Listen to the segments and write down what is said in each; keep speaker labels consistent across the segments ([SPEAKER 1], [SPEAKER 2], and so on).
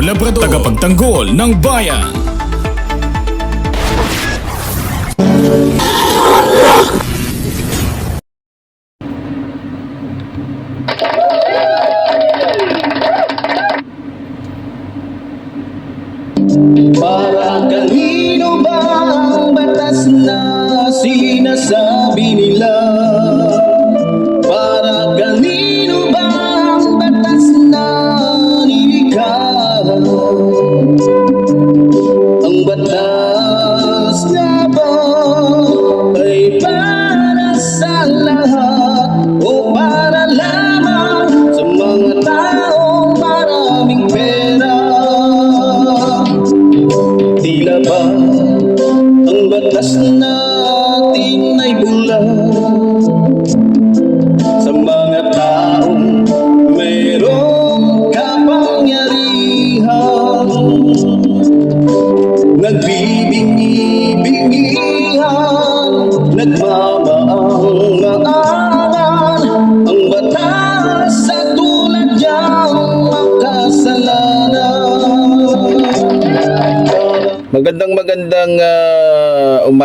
[SPEAKER 1] Labrador Tagapagtanggol ng bayan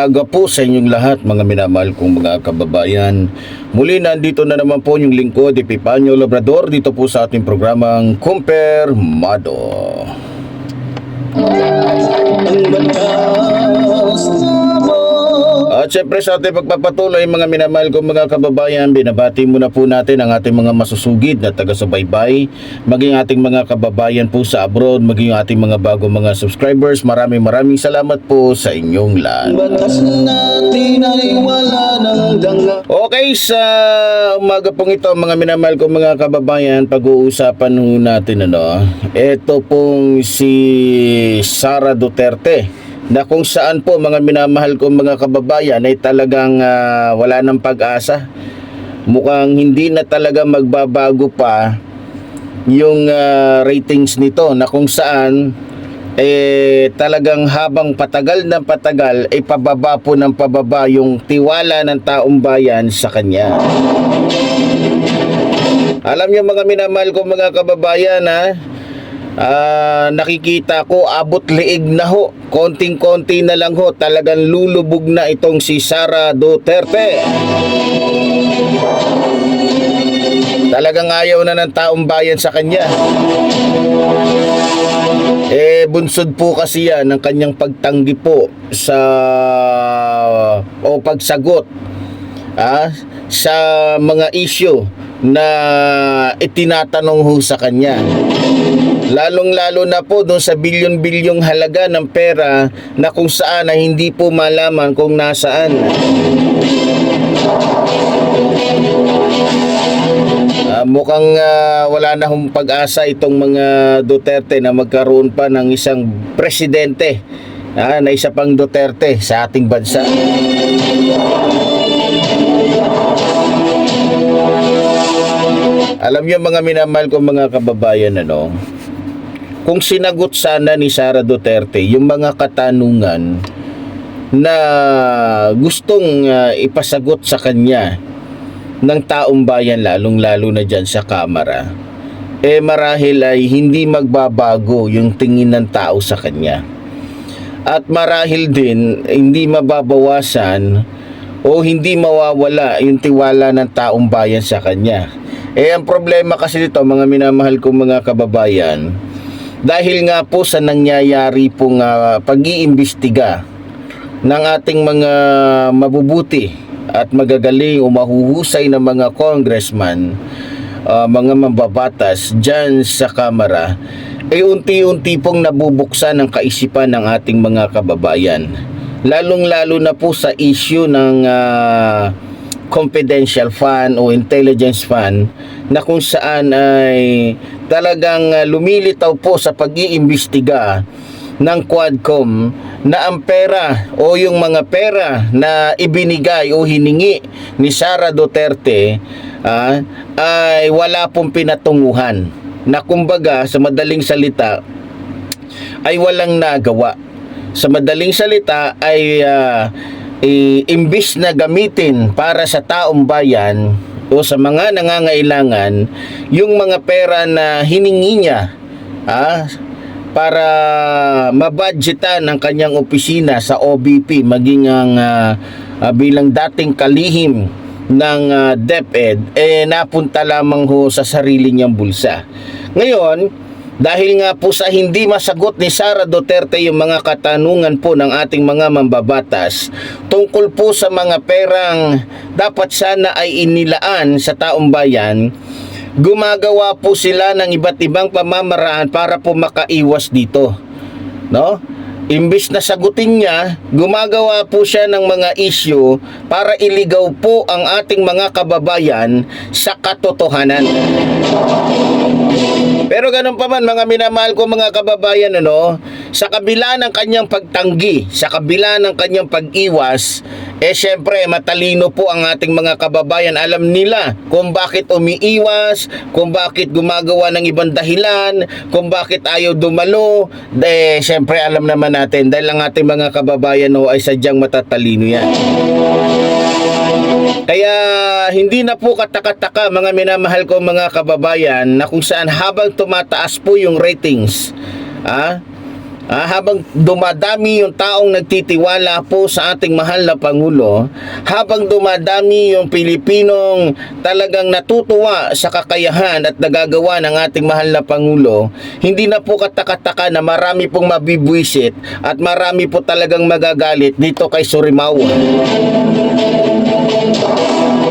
[SPEAKER 2] umaga po sa inyong lahat mga minamahal kong mga kababayan. Muli nandito na naman po yung lingkod Epipanyo Labrador dito po sa ating programang.
[SPEAKER 3] Ang batas na ba
[SPEAKER 2] At syempre sa ating pagpapatuloy mga minamahal kong mga kababayan, binabati muna po natin ang ating mga masusugid na taga-subaybay, maging ating mga kababayan po sa abroad, maging ating mga bago mga subscribers. Maraming maraming salamat po sa inyong lahat.
[SPEAKER 3] batas natin ay wala ng danga
[SPEAKER 2] Okay, sa umaga pong ito, mga minamahal ko mga kababayan, pag-uusapan natin ano, ito pong si Sara Duterte na kung saan po mga minamahal ko mga kababayan ay talagang ah, wala ng pag-asa. Mukhang hindi na talaga magbabago pa yung ah, ratings nito na kung saan eh talagang habang patagal ng patagal ay pababa po ng pababa yung tiwala ng taong bayan sa kanya. Alam niyo mga minamahal ko mga kababayan ha, ah, nakikita ko abot liig na ho, konting-konti na lang ho, talagang lulubog na itong si Sara Duterte. Talagang ayaw na ng taong bayan sa kanya. Eh, bunsod po kasi yan ng kanyang pagtanggi po sa o pagsagot ah, sa mga issue na itinatanong ho sa kanya. Lalong-lalo na po doon sa bilyon-bilyong halaga ng pera na kung saan ay hindi po malaman kung nasaan. Ah, mukhang ah, wala na hong pag-asa itong mga Duterte na magkaroon pa ng isang presidente ah, na isa pang Duterte sa ating bansa. Alam niyo mga minamahal ko mga kababayan ano, kung sinagot sana ni Sara Duterte yung mga katanungan na gustong ah, ipasagot sa kanya ng taong bayan lalong-lalo na dyan sa kamera, eh marahil ay hindi magbabago yung tingin ng tao sa kanya. At marahil din hindi mababawasan o hindi mawawala yung tiwala ng taong bayan sa kanya. Eh ang problema kasi dito mga minamahal kong mga kababayan, dahil nga po sa nangyayari pong ah, pag-iimbestiga ng ating mga mabubuti at magagaling o mahuhusay na mga congressman, ah, mga mambabatas dyan sa Kamara, ay unti-unti pong nabubuksan ang kaisipan ng ating mga kababayan. Lalong-lalo na po sa issue ng ah, confidential fund o intelligence fund na kung saan ay talagang ah, lumilitaw po sa pag-iimbestiga ng Quadcom na ang pera o yung mga pera na ibinigay o hiningi ni Sara Duterte ah, ay wala pong pinatunguhan na kumbaga sa madaling salita ay walang nagawa. Sa madaling salita ay ah, i- imbis na gamitin para sa taong bayan o sa mga nangangailangan yung mga pera na hiningi niya ah, para mabudgetan ang kanyang opisina sa OBP maging ang ah, ah, bilang dating kalihim ng ah, DepEd eh napunta lamang ho sa sarili niyang bulsa. Ngayon, dahil nga po sa hindi masagot ni Sara Duterte yung mga katanungan po ng ating mga mambabatas tungkol po sa mga perang dapat sana ay inilaan sa taong bayan, gumagawa po sila ng iba't ibang pamamaraan para po makaiwas dito. No? Imbis na sagutin niya, gumagawa po siya ng mga issue para iligaw po ang ating mga kababayan sa katotohanan. Pero ganun pa man mga minamahal ko mga kababayan ano, sa kabila ng kanyang pagtanggi, sa kabila ng kanyang pag-iwas, eh syempre matalino po ang ating mga kababayan. Alam nila kung bakit umiiwas, kung bakit gumagawa ng ibang dahilan, kung bakit ayaw dumalo. Eh syempre alam naman natin dahil ang ating mga kababayan no, ay sadyang matatalino yan. Kaya hindi na po katakataka mga minamahal ko mga kababayan na kung saan habang tumataas po yung ratings, ah, ah, habang dumadami yung taong nagtitiwala po sa ating mahal na Pangulo, habang dumadami yung Pilipinong talagang natutuwa sa kakayahan at nagagawa ng ating mahal na Pangulo, hindi na po katakataka na marami pong mabibwisit at marami po talagang magagalit dito kay Surimao.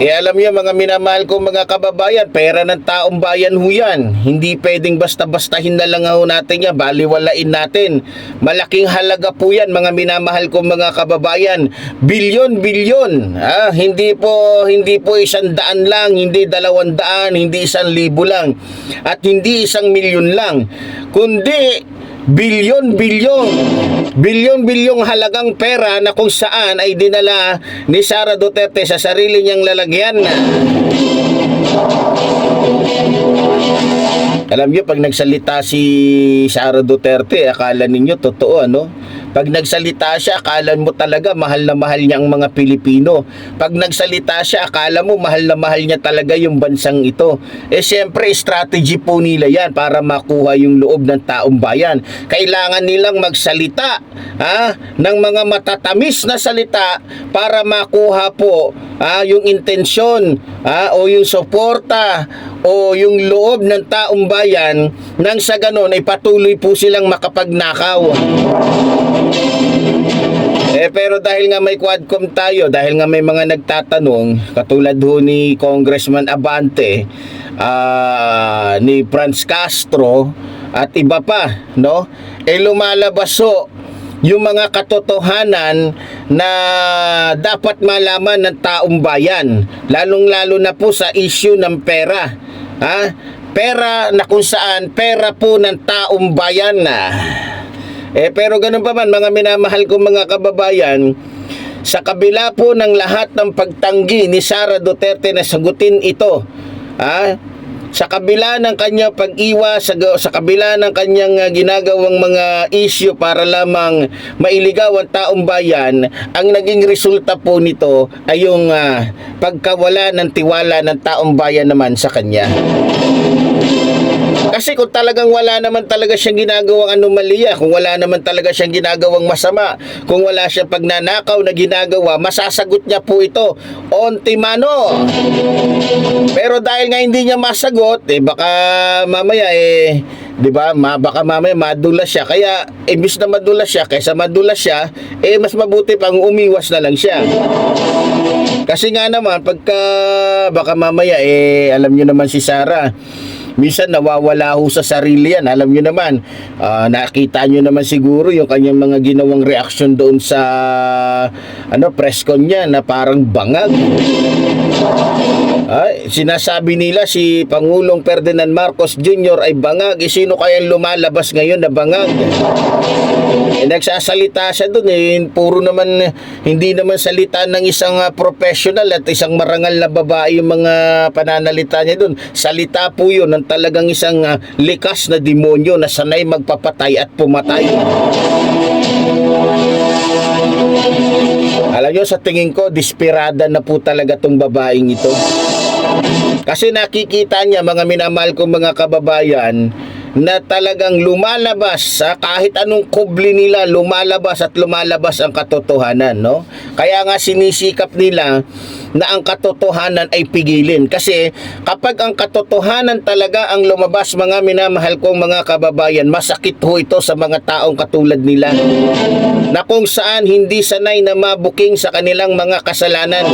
[SPEAKER 2] Eh alam niyo mga minamahal ko mga kababayan, pera ng taong bayan ho yan. Hindi pwedeng basta-bastahin na lang ho natin yan, baliwalain natin. Malaking halaga po yan mga minamahal ko mga kababayan. Bilyon-bilyon. Ah, hindi po hindi po isang daan lang, hindi dalawang daan, hindi isang libo lang. At hindi isang milyon lang. Kundi bilyon-bilyon, bilyon-bilyong halagang pera na kung saan ay dinala ni Sara Duterte sa sarili niyang lalagyan. Alam niyo, pag nagsalita si Sara Duterte, akala ninyo totoo, ano? Pag nagsalita siya, akala mo talaga mahal na mahal niya ang mga Pilipino. Pag nagsalita siya, akala mo mahal na mahal niya talaga yung bansang ito. Eh siyempre, strategy po nila yan para makuha yung loob ng taong bayan. Kailangan nilang magsalita ha, ng mga matatamis na salita para makuha po ha, yung intensyon ha, o yung suporta o yung loob ng taong bayan nang sa ganon ay patuloy po silang makapagnakaw. Eh pero dahil nga may quadcom tayo, dahil nga may mga nagtatanong, katulad ho ni Congressman Abante, ah, ni Franz Castro at iba pa, no? Eh lumalabas ho yung mga katotohanan na dapat malaman ng taong bayan, lalong-lalo na po sa issue ng pera. Ha? Pera na kung saan pera po ng taong bayan na. Eh pero ganun pa man mga minamahal kong mga kababayan, sa kabila po ng lahat ng pagtanggi ni Sara Duterte na sagutin ito, ah, sa kabila ng kanyang pag-iwas, sa, sa kabila ng kanyang ah, ginagawang mga issue para lamang mailigaw ang taong bayan, ang naging resulta po nito ay yung ah, pagkawala ng tiwala ng taong bayan naman sa kanya. Kasi kung talagang wala naman talaga siyang ginagawang anomalya, kung wala naman talaga siyang ginagawang masama, kung wala siyang pagnanakaw na ginagawa, masasagot niya po ito on timano. Pero dahil nga hindi niya masagot, eh baka mamaya eh 'di ba? Ma, baka mamaya madulas siya. Kaya imbis na madulas siya, kaysa madulas siya, eh mas mabuti pang umiwas na lang siya. Kasi nga naman pagka baka mamaya eh alam niyo naman si Sarah Minsan nawawala ho sa sarili yan. Alam niyo naman, ah, nakita niyo naman siguro yung kanyang mga ginawang reaksyon doon sa ano press con niya na parang bangag. Ay, sinasabi nila si Pangulong Ferdinand Marcos Jr. ay bangag. Eh, sino kaya lumalabas ngayon na bangag? Eh, nagsasalita siya doon eh. Puro naman, hindi naman salita ng isang ah, professional at isang marangal na babae yung mga pananalita niya doon. Salita po yun ng talagang isang ah, likas na demonyo na sanay magpapatay at pumatay. Alam nyo, sa tingin ko, desperada na po talaga tong babaeng ito. Kasi nakikita niya mga minamahal kong mga kababayan na talagang lumalabas sa kahit anong kubli nila lumalabas at lumalabas ang katotohanan no? Kaya nga sinisikap nila na ang katotohanan ay pigilin. Kasi kapag ang katotohanan talaga ang lumabas mga minamahal kong mga kababayan masakit ho ito sa mga taong katulad nila na kung saan hindi sanay na mabuking sa kanilang mga kasalanan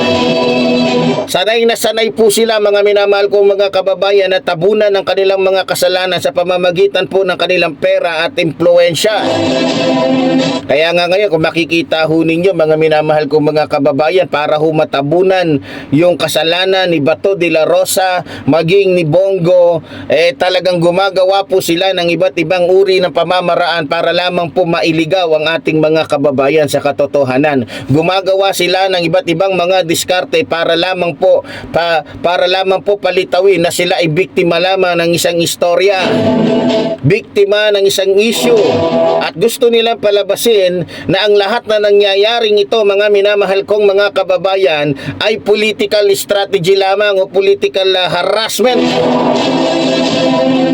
[SPEAKER 2] Sanay na sanay po sila mga minamahal kong mga kababayan na tabunan ng kanilang mga kasalanan sa pamamagitan po ng kanilang pera at impluensya. Kaya nga ngayon kung makikita ho ninyo mga minamahal kong mga kababayan para ho matabunan yung kasalanan ni Bato de la Rosa maging ni Bongo eh talagang gumagawa po sila ng iba't ibang uri ng pamamaraan para lamang po mailigaw ang ating mga kababayan sa katotohanan. Gumagawa sila ng iba't ibang mga diskarte para lamang po pa, para lamang po palitawin na sila ay biktima lamang ng isang istorya biktima ng isang issue at gusto nilang palabasin na ang lahat na nangyayaring ito mga minamahal kong mga kababayan ay political strategy lamang o political uh, harassment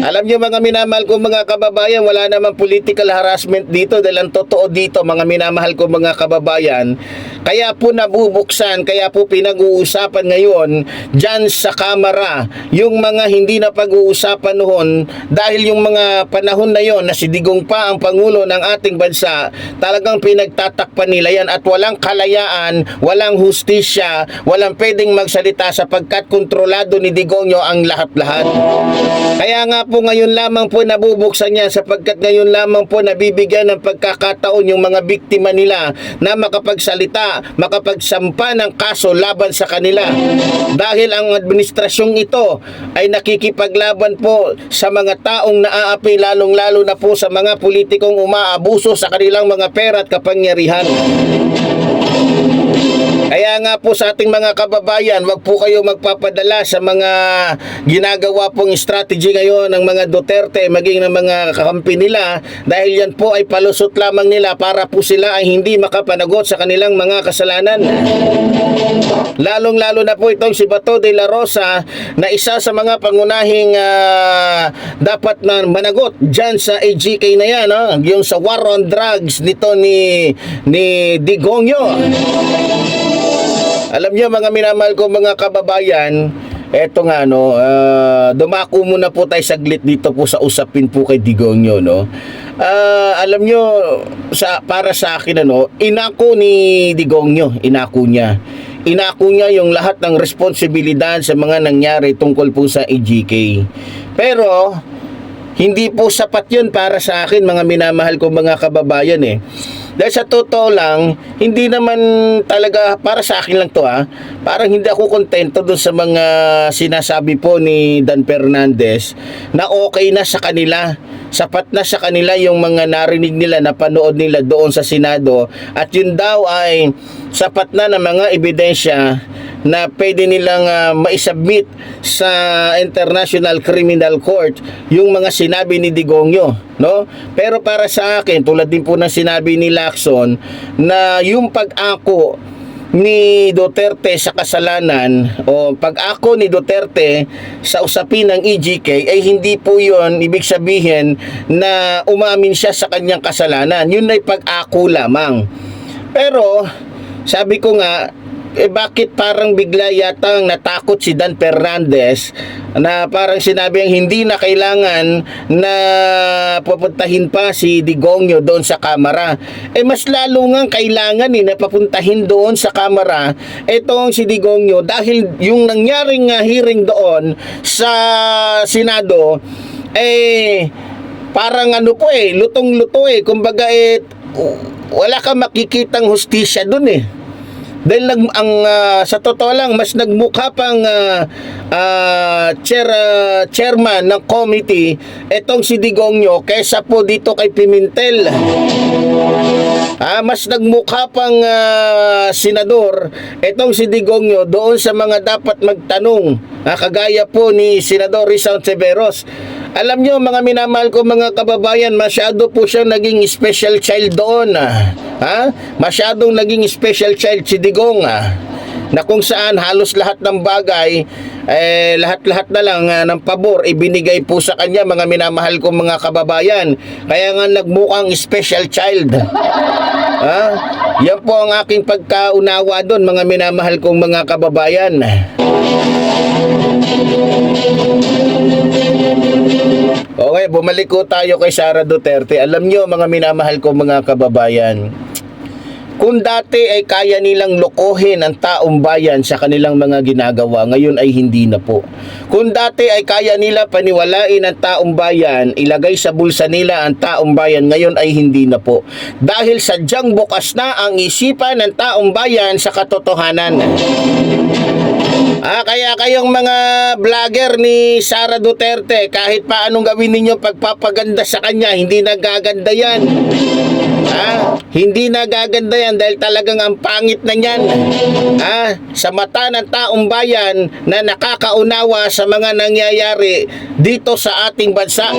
[SPEAKER 2] alam niyo mga minamahal kong mga kababayan, wala namang political harassment dito dahil ang totoo dito mga minamahal kong mga kababayan. Kaya po nabubuksan, kaya po pinag-uusapan ngayon dyan sa kamera yung mga hindi na pag-uusapan noon dahil yung mga panahon na yon na si Digong pa ang Pangulo ng ating bansa, talagang pinagtatakpan nila yan at walang kalayaan, walang hustisya, walang pwedeng magsalita sapagkat kontrolado ni Digongyo ang lahat-lahat. Kaya nga po ngayon lamang po nabubuksan yan sapagkat ngayon lamang po nabibigyan ng pagkakataon yung mga biktima nila na makapagsalita, makapagsampa ng kaso laban sa kanila. Dahil ang administrasyong ito ay nakikipaglaban po sa mga taong naaapi lalong-lalo na po sa mga politikong umaabuso sa kanilang mga pera at kapangyarihan. Kaya nga po sa ating mga kababayan, wag po kayo magpapadala sa mga ginagawa pong strategy ngayon ng mga Duterte, maging ng mga kakampi nila dahil yan po ay palusot lamang nila para po sila ay hindi makapanagot sa kanilang mga kasalanan. Lalong-lalo na po itong si Bato de la Rosa na isa sa mga pangunahing ah, dapat na managot dyan sa AGK na yan, no? yung sa war on drugs nito ni, ni Digongyo. Alam niyo mga minamahal ko mga kababayan, eto nga no, ah, dumako muna po tayo saglit dito po sa usapin po kay Digongyo no. Ah, alam niyo sa para sa akin ano, inako ni Digongyo, inako niya. Inako niya yung lahat ng responsibilidad sa mga nangyari tungkol po sa AGK. Pero hindi po sapat yun para sa akin mga minamahal ko mga kababayan eh. Dahil sa totoo lang, hindi naman talaga para sa akin lang to ah. Parang hindi ako kontento doon sa mga sinasabi po ni Dan Fernandez na okay na sa kanila. Sapat na sa kanila yung mga narinig nila, napanood nila doon sa Senado at yun daw ay sapat na ng mga ebidensya na pwede nilang ah, maisubmit sa International Criminal Court yung mga sinabi ni Digongyo, no? Pero para sa akin, tulad din po ng sinabi ni Lacson na yung pag-ako ni Duterte sa kasalanan o pag-ako ni Duterte sa usapin ng EGK ay hindi po yon ibig sabihin na umamin siya sa kanyang kasalanan. Yun ay pag-ako lamang. Pero sabi ko nga eh bakit parang bigla yatang natakot si Dan Fernandez na parang sinabi ang hindi na kailangan na pupuntahin pa si Digongyo doon sa kamera. Eh mas lalo nga kailangan eh na papuntahin doon sa kamera itong si Digongyo dahil yung nangyaring uh, hearing doon sa Senado eh parang ano po eh lutong-luto eh kumbaga eh wala kang makikitang hustisya doon eh dahil nag, ang ah, sa totoo lang mas nagmukha pang ah, ah, chair ah, chairman ng committee etong si Digongyo kaysa po dito kay Pimentel. Ah, mas nagmukha pang ah, senador etong si Digongyo doon sa mga dapat magtanong. Ah, kagaya po ni Senador Rizal Severos. Alam nyo mga minamahal ko mga kababayan, masyado po siyang naging special child doon. ah. Ha? Masyadong naging special child si Digong. ah. Na kung saan halos lahat ng bagay, eh, lahat-lahat na lang ah, ng pabor ibinigay po sa kanya mga minamahal kong mga kababayan. Kaya nga nagmukhang special child. Ha? Yan po ang aking pagkaunawa doon mga minamahal kong mga kababayan. Okay, bumalik ko tayo kay Sara Duterte. Alam nyo, mga minamahal ko mga kababayan, kung dati ay kaya nilang lokohin ang taong bayan sa kanilang mga ginagawa, ngayon ay hindi na po. Kung dati ay kaya nila paniwalain ang taong bayan, ilagay sa bulsa nila ang taong bayan, ngayon ay hindi na po. Dahil sadyang bukas na ang isipan ng taong bayan sa katotohanan. Ah, kaya kayong mga vlogger ni Sara Duterte, kahit pa anong gawin ninyo pagpapaganda sa kanya, hindi nagaganda yan. Ah, hindi nagaganda yan dahil talagang ang pangit na niyan. Ah, sa mata ng taong bayan na nakakaunawa sa mga nangyayari dito sa ating bansa.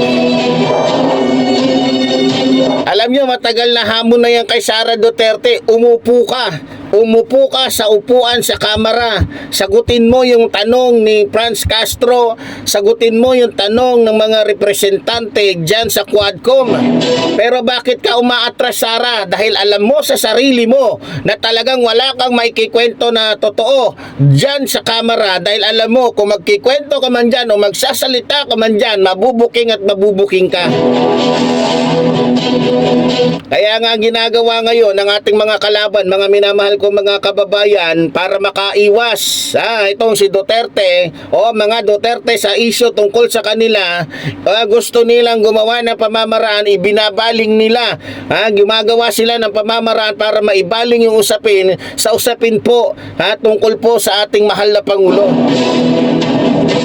[SPEAKER 2] Alam nyo, matagal na hamon na yan kay Sara Duterte. Umupo ka. Umupo ka sa upuan sa kamera. Sagutin mo yung tanong ni Franz Castro. Sagutin mo yung tanong ng mga representante dyan sa Quadcom. Pero bakit ka umaatras, Sara? Dahil alam mo sa sarili mo na talagang wala kang maikikwento na totoo dyan sa kamera. Dahil alam mo, kung magkikwento ka man dyan o magsasalita ka man dyan, mabubuking at mabubuking ka. Kaya nga ginagawa ngayon ng ating mga kalaban, mga minamahal ko mga kababayan para makaiwas. Ah, itong si Duterte o mga Duterte sa isyo tungkol sa kanila ah, gusto nilang gumawa ng pamamaraan ibinabaling nila. Ah, gumagawa sila ng pamamaraan para maibaling yung usapin sa usapin po ah, tungkol po sa ating mahal na Pangulo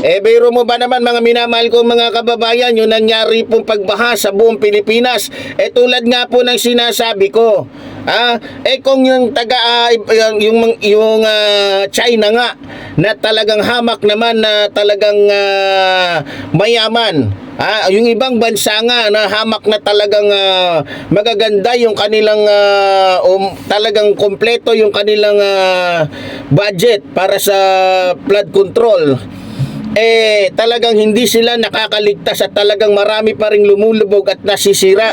[SPEAKER 2] eh, biro mo ba naman mga minamahal ko mga kababayan yung nangyari pong pagbaha sa buong Pilipinas? Eh, tulad nga po ng sinasabi ko. Ah, eh kung yung taga ah, yung yung, yung ah, China nga na talagang hamak naman na talagang ah, mayaman Ah, yung ibang bansa nga na hamak na talagang ah, magaganda yung kanilang ah, um, talagang kompleto yung kanilang ah, budget para sa flood control eh talagang hindi sila nakakaligtas at talagang marami pa ring lumulubog at nasisira.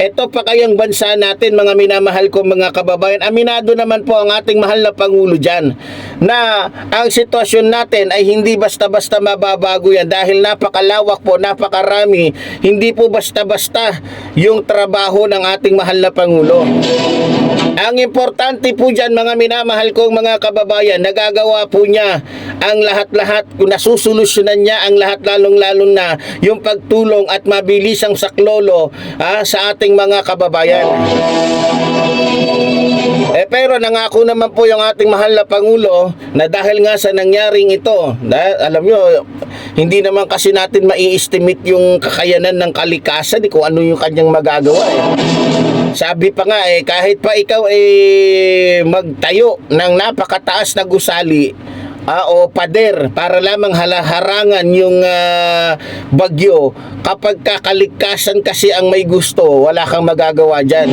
[SPEAKER 2] Ito pa kayang bansa natin mga minamahal ko mga kababayan. Aminado naman po ang ating mahal na Pangulo dyan na ang sitwasyon natin ay hindi basta-basta mababago yan dahil napakalawak po, napakarami. Hindi po basta-basta yung trabaho ng ating mahal na Pangulo. Ang importante po dyan mga minamahal kong mga kababayan, nagagawa po niya ang lahat-lahat, nasusolusyonan niya ang lahat lalong-lalong na yung pagtulong at mabilisang saklolo ah, sa ating mga kababayan. Eh pero nangako naman po yung ating mahal na Pangulo na dahil nga sa nangyaring ito, na, alam nyo, hindi naman kasi natin mai-estimate yung kakayanan ng kalikasan eh, kung ano yung kanyang magagawa eh. Sabi pa nga eh, kahit pa ikaw eh magtayo ng napakataas na gusali, ah, o pader para lamang halaharangan yung ah, bagyo kapag kakalikasan kasi ang may gusto wala kang magagawa dyan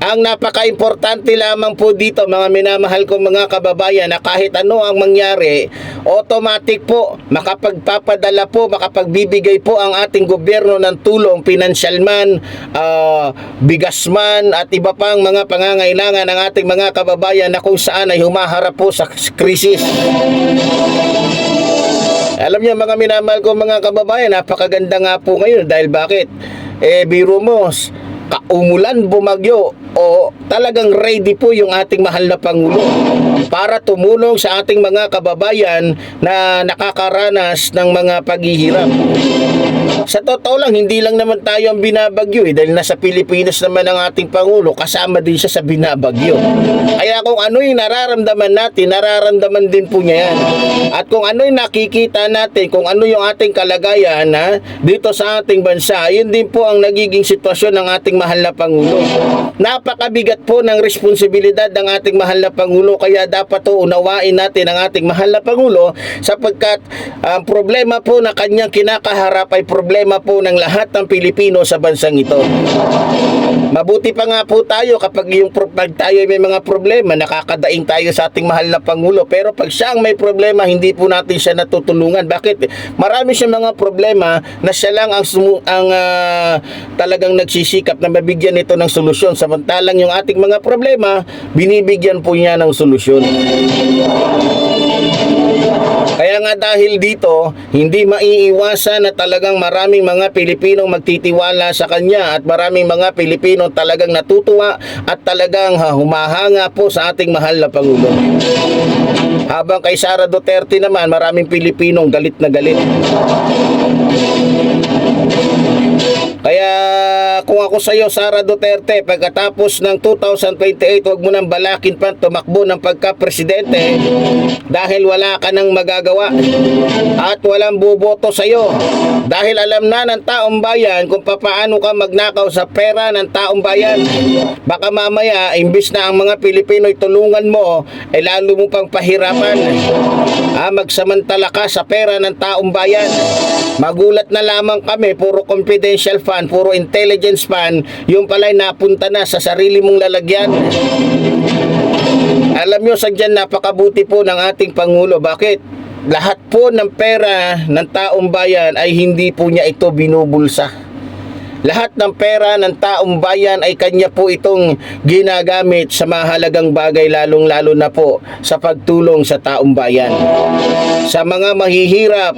[SPEAKER 2] Ang napaka-importante lamang po dito mga minamahal kong mga kababayan na kahit ano ang mangyari, automatic po makapagpapadala po, makapagbibigay po ang ating gobyerno ng tulong, financial man, ah, bigas man at iba pang mga pangangailangan ng ating mga kababayan na kung saan ay humaharap po sa krisis. Alam niyo mga minamahal ko mga kababayan, napakaganda nga po ngayon dahil bakit? Eh biro mo, kaumulan, bumagyo o talagang ready po yung ating mahal na Pangulo para tumulong sa ating mga kababayan na nakakaranas ng mga paghihirap. Sa totoo lang, hindi lang naman tayo ang binabagyo eh, dahil nasa Pilipinas naman ang ating Pangulo, kasama din siya sa binabagyo. Kaya kung ano yung nararamdaman natin, nararamdaman din po niya yan. At kung ano yung nakikita natin, kung ano yung ating kalagayan ha, dito sa ating bansa, yun din po ang nagiging sitwasyon ng ating mahal na Pangulo. Napakabigat po ng responsibilidad ng ating mahal na Pangulo, kaya dapat to unawain natin ang ating mahal na Pangulo sapagkat ang problema po na kanyang kinakaharap ay problema po ng lahat ng Pilipino sa bansang ito. Mabuti pa nga po tayo kapag yung pag tayo ay may mga problema, nakakadaing tayo sa ating mahal na Pangulo. Pero pag siya ang may problema, hindi po natin siya natutulungan. Bakit? Marami siya mga problema na siya lang ang, sumu- ang ah, talagang nagsisikap na mabigyan ito ng solusyon. Samantalang yung ating mga problema, binibigyan po niya ng solusyon. Kaya nga dahil dito, hindi maiiwasan na talagang maraming mga Pilipinong magtitiwala sa kanya at maraming mga Pilipino talagang natutuwa at talagang ha, humahanga po sa ating mahal na Pangulo. Habang kay Sara Duterte naman, maraming Pilipinong galit na galit. Kaya kung ako sa iyo, Sara Duterte, pagkatapos ng 2028, huwag mo nang balakin pa tumakbo ng pagka-presidente dahil wala ka nang magagawa at walang buboto sa iyo. Dahil alam na ng taong bayan kung papaano ka magnakaw sa pera ng taong bayan. Baka mamaya, imbis na ang mga Pilipino ay tulungan mo, ay lalo mo pang pahirapan. Ah, magsamantala ka sa pera ng taong bayan. Magulat na lamang kami, puro confidential fund, puro intelligence fund, yung pala'y napunta na sa sarili mong lalagyan. Alam nyo, sadyan napakabuti po ng ating Pangulo. Bakit? Lahat po ng pera ng taong bayan ay hindi po niya ito binubulsa. Lahat ng pera ng taong bayan ay kanya po itong ginagamit sa mahalagang bagay lalong-lalo na po sa pagtulong sa taong bayan. Sa mga mahihirap,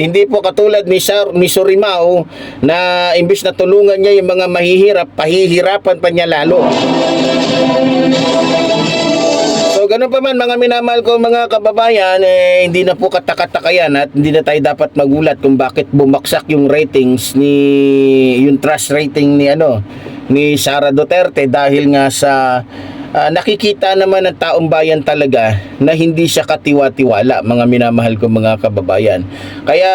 [SPEAKER 2] hindi po katulad ni Sir ni Surimao na imbis na tulungan niya yung mga mahihirap, pahihirapan pa niya lalo. Ganun pa man mga minamahal ko mga kababayan eh, hindi na po katakataka yan at hindi na tayo dapat magulat kung bakit bumaksak yung ratings ni yung trust rating ni ano ni Sara Duterte dahil nga sa ah, nakikita naman ng taong bayan talaga na hindi siya katiwa-tiwala mga minamahal ko mga kababayan. Kaya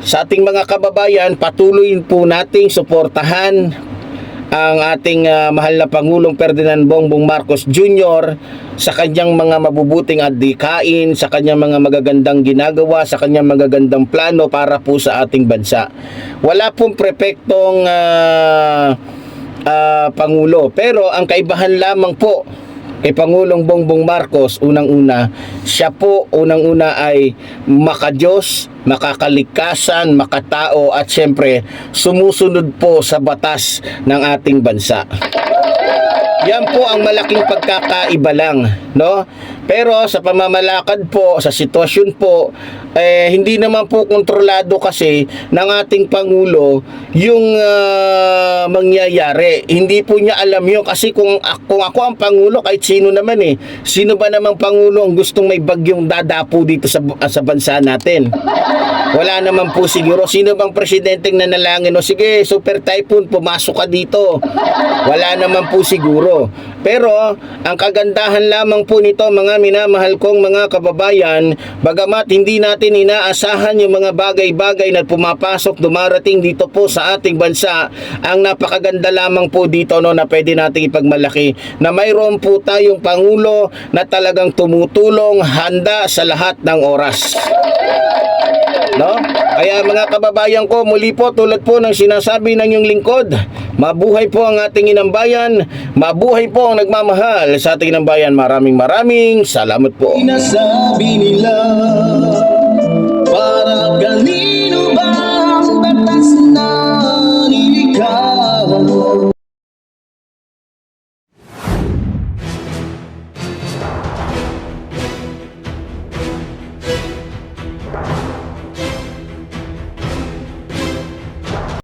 [SPEAKER 2] sa ating mga kababayan, patuloy po nating suportahan ang ating ah, mahal na Pangulong Ferdinand Bongbong Marcos Jr. sa kanyang mga mabubuting adikain, sa kanyang mga magagandang ginagawa, sa kanyang magagandang plano para po sa ating bansa. Wala pong prepektong ah, ah, Pangulo, pero ang kaibahan lamang po kay Pangulong Bongbong Marcos, unang-una, siya po unang-una ay makadiyos, makakalikasan, makatao at siyempre sumusunod po sa batas ng ating bansa. Yan po ang malaking pagkakaiba lang, no? Pero sa pamamalakad po, sa sitwasyon po, eh, hindi naman po kontrolado kasi ng ating Pangulo yung ah, mangyayari. Hindi po niya alam yun kasi kung, kung ako ang Pangulo, kahit sino naman eh, sino ba namang Pangulo ang gustong may bagyong dadapo dito sa, sa bansa natin? Wala naman po siguro. Sino bang presidenteng nanalangin? O sige, super typhoon, pumasok ka dito. Wala naman po siguro. Pero, ang kagandahan lamang po nito, mga minamahal kong mga kababayan, bagamat hindi natin inaasahan yung mga bagay-bagay na pumapasok, dumarating dito po sa ating bansa, ang napakaganda lamang po dito no, na pwede nating ipagmalaki na mayroon po tayong Pangulo na talagang tumutulong handa sa lahat ng oras no? Kaya mga kababayan ko, muli po tulad po ng sinasabi ng yung lingkod, mabuhay po ang ating inambayan, mabuhay po ang nagmamahal sa ating inambayan. Maraming maraming salamat po.
[SPEAKER 3] Sinasabi nila Para kanino ba ang batas na nilikha